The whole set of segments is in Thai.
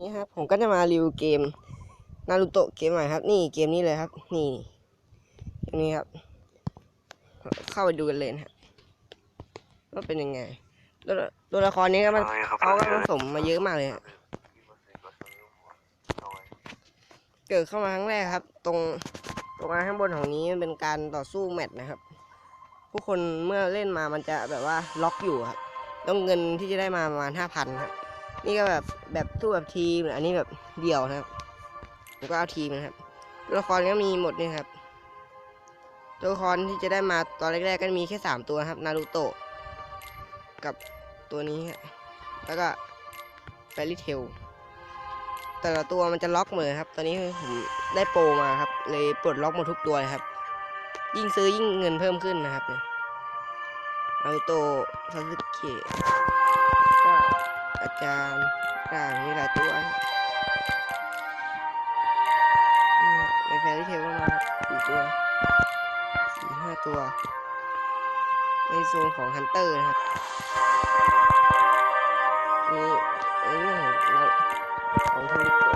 นี่ครับผมก็จะมารีวิวเกมนารูโตะเกมใหม่ครับ นี่เกมนี้เลยครับ นี่นี้ครับ เข้าไปดูกันเลยนะครับว่าเป็นยังไงตัวตัวละครนี้ก็มันเขาก็ผสมมาเยอะมากเลยฮะเกิดเข้ามาครั้งแรกครับ ตรงตรงข้างบนของนี้มันเป็นการต่อสู้แมตช์นะครับ ผู้คนเมื่อเล่นมามันจะแบบว่าล็อกอยู่ครับต้องเงินที่จะได้มาประมาณห้าพันครับ นี่ก็แบบแบบสู้แบบทีมอันนี้แบบเดี่ยวนะครับผมก็เอาทีมนะครับตัวละครก็มีหมดนี่ครับตัวละครที่จะได้มาตอนแรกๆก็มีแค่สามตัวครับนารูโตะกับตัวนี้แล้วก็แฟรี่เทลแต่ละตัวมันจะล็อกหมดเลยครับ ตอนนี้ผมได้โปรมาครับ เลยปลดล็อกหมดทุกตัวเลยครับ ยิ่งซื้อยิ่งเงินเพิ่มขึ้นนะครับเนี่ยนารูโตะซาสึเกะ อาจารย์ต่างมีหลายตัวนี่ในแฟรี่เทลก็มาสี่ตัวสี่ห้าตัว ในโซนของฮันเตอร์นะครับนี่ในเรื่องของเราของทริโกะอัน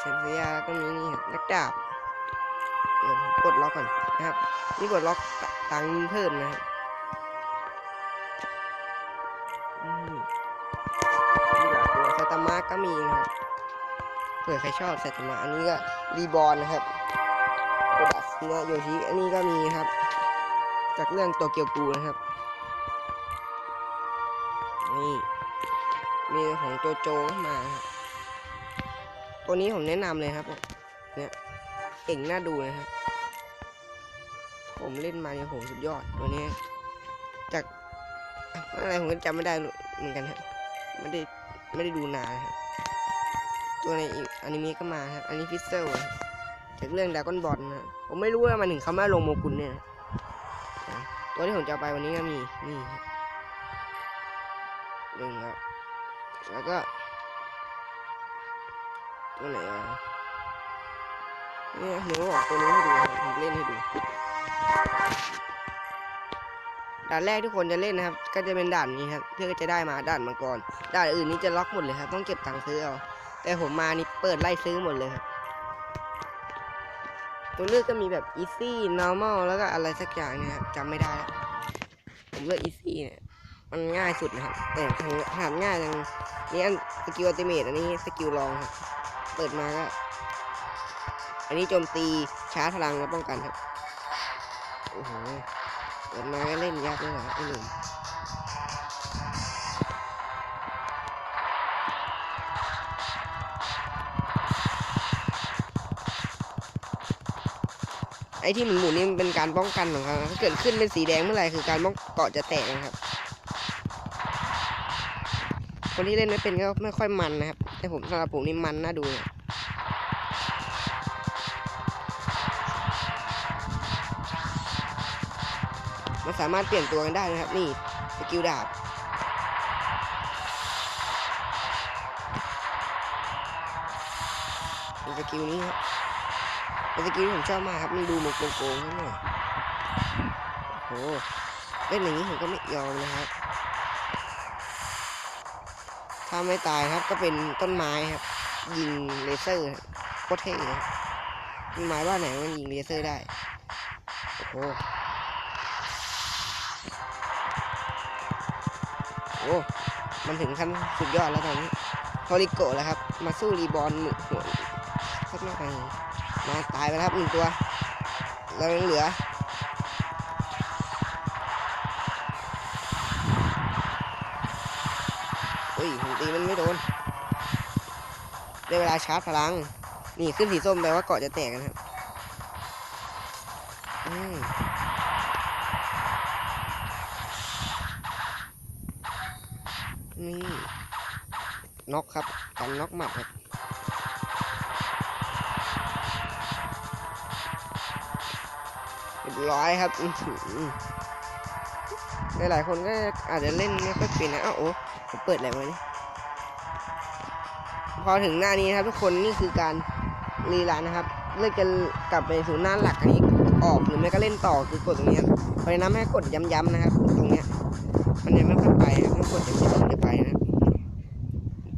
เซนเซียก็มีนี่ครับนักดาบ เดี๋ยวผมกดล็อกก่อนนะครับ นี่กดล็อกตังเพิ่มนะครับนี่หลายตัวไซตามะก็มีนะครับเผื่อใครชอบไซตามะอันนี้ก็รีบอลนะครับโคดัสเนะโยชิอันนี้ก็มีครับ จากเรื่องตัวเกียวกูนะครับ นี่มีของโจโจมาครับ ตัวนี้ผมแนะนำเลยครับ เนี่ยเก่งน่าดูนะครับ ผมเล่นมาเนี่ยโหสุดยอดตัวนี้ จากอะไรผมก็จำไม่ได้เหมือนกันครับไม่ได้ไม่ได้ดูนานนะครับตัวในอนิเมะก็มาครับอันนี้ฟิสเซลจากเรื่องดากอนบอลนะผมไม่รู้ว่ามันถึงเขามาลงโมกุลเนี่ยตัวที่ผมจะไปวันนี้ก็มีนี่หนึ่งครับแล้วก็ ตัวไหนอะเนี่ยหนูบอกตัวนี้ให้ดูผมเล่นให้ดูด่านแรกที่คนจะเล่นนะครับ ก็จะเป็นด่านนี้ครับ เพื่อจะได้มาด่านมังกรด่านอื่นนี้จะล็อกหมดเลยครับ ต้องเก็บตังค์ซื้อเอาแต่ผมมานี่เปิดไล่ซื้อหมดเลยครับ ตัวเลือกก็มีแบบ easy normal แล้วก็อะไรสักอย่างเนะครับจำไม่ได้แล้วผมเลือก easy เนี่ยมันง่ายสุดนะครับแต่ทางถามง่ายจังนี่สกิลอัลติเมทอันนี้สกิลลองครับ เปิดมาก็ อันนี้โจมตีชาร์จพลังแล้วป้องกันครับ โอ้โห เปิดมาก็เล่นยากเลยเหรอไอ้หนุ่มไอ้ที่หมุนหมุนนี่มันเป็นการป้องกันของเขาถ้าเกิดขึ้นเป็นสีแดงเมื่อไหร่คือการป้องเกาะจะแตกนะครับ คนที่เล่นไม่เป็นก็ไม่ค่อยมันนะครับ แต่ผมสำหรับผมนี่มันน่าดูเลยมันสามารถเปลี่ยนตัวกันได้นะครับ นี่สกิลดาบเป็นสกิลนี้ครับเป็นสกิลที่ผมชอบมากครับมันดูมือนโกงๆนิดหน่อยโอ้โหเล่นอย่างนี้ผมก็ไม่ยอมนะครับ ถ้าไม่ตายครับก็เป็นต้นไม้ครับ ยิงเลเซอร์โคตรเท่เลยต้นไม้ว่านไหนมันยิงเลเซอร์ได้ โอ้โหโอ้มันถึงขั้นสุดยอดแล้วตอนนี้ทอริโกะแล้วครับ มาสู้รีบอลหมึกหัวสักหน่อยมาตายไปแล้วครับหนึ่งตัวแล้วยังเหลือ ตีมันไม่โดนได้เวลาชาร์จพลัง นี่ขึ้นสีส้มแปลว่าเกาะจะแตกนะครับนี่น็อกครับกันน็อกหมัดครับเรียบร้อยครับอื้อหือหลายๆคนก็อาจจะเล่นไม่ค่อยเป็นนะอ้าวโอ้ผมเปิดอะไรไว้นี่ พอถึงหน้านี้นะครับ ทุกคนนี่คือการรีลันนะครับ เลือกจะกลับไปสู่หน้าหลักอันนี้ออกหรือไม่ก็เล่นต่อคือกดตรงนี้ยเพราะฉะนั้นให้กดย้ำๆนะครับ ตรงเนี้ยมันยังไม่ค่อยไปครับต้องกดย้ำๆถึงจะไปนะ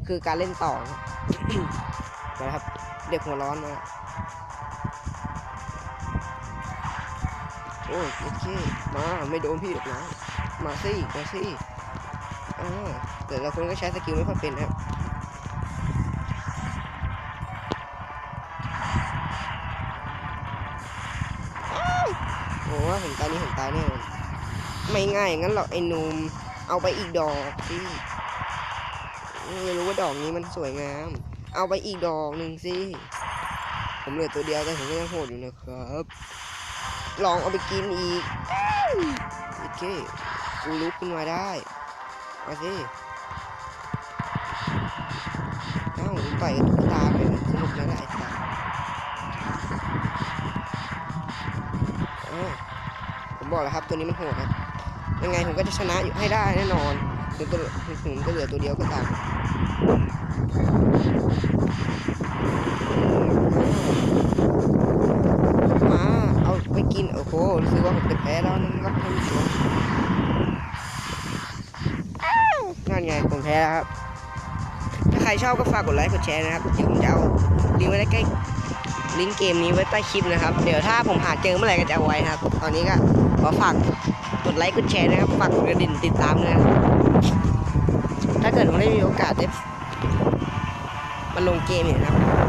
คือการเล่นต่อนะครับ เด็กหัวร้อนมาโอ้โอเคมาไม่โดนพี่หรอกนะ มาสิมาสิอ่าแต่ละคนก็ใช้สกิลไม่ค่อยเป็นนะครับ ผมตายนี้ผมตายแน่ไม่ง่ายงั้นหรอกไอ้หนุ่มเอาไปอีกดอกสิไม่รู้ว่าดอกนี้มันสวยงาม เอาไปอีกดอกหนึ่งสิผมเหลือตัวเดียวแต่ผมก็ยังโหดอยู่นะครับ ลองเอาไปกินอีกโอเคกูลุกขึ้นมาได้มาสิเอ้าผมไปตุ๊กตาไป บอกแล้วครับ ตัวนี้มันโหดครับยังไงผมก็จะชนะอยู่ให้ได้แน่นอนถึงก็ถึงก็เหลือตัวเดียวก็ตามมาเอาไปกินโอ้โหรู้สึกว่าผมจะแพ้แล้วนะครับท่านผู้ชมอ้าวนั่นไงผมแพ้แล้วครับ ถ้าใครชอบก็ฝากกดไลค์กดแชร์นะครับเดี๋ยวผมจะเอาลิงก์ไว้ใกล้ ลิงก์เกมนี้ไว้ใต้คลิปนะครับ เดี๋ยวถ้าผมหาเจอเมื่อไหร่ก็จะเอาไว้ครับ ตอนนี้ก็ขอฝากกดไลค์กดแชร์นะครับ ฝากกดกระดิ่งติดตามนะครับถ้าเกิดผมได้มีโอกาสได้มาลงเกมเนี่ยนะครับ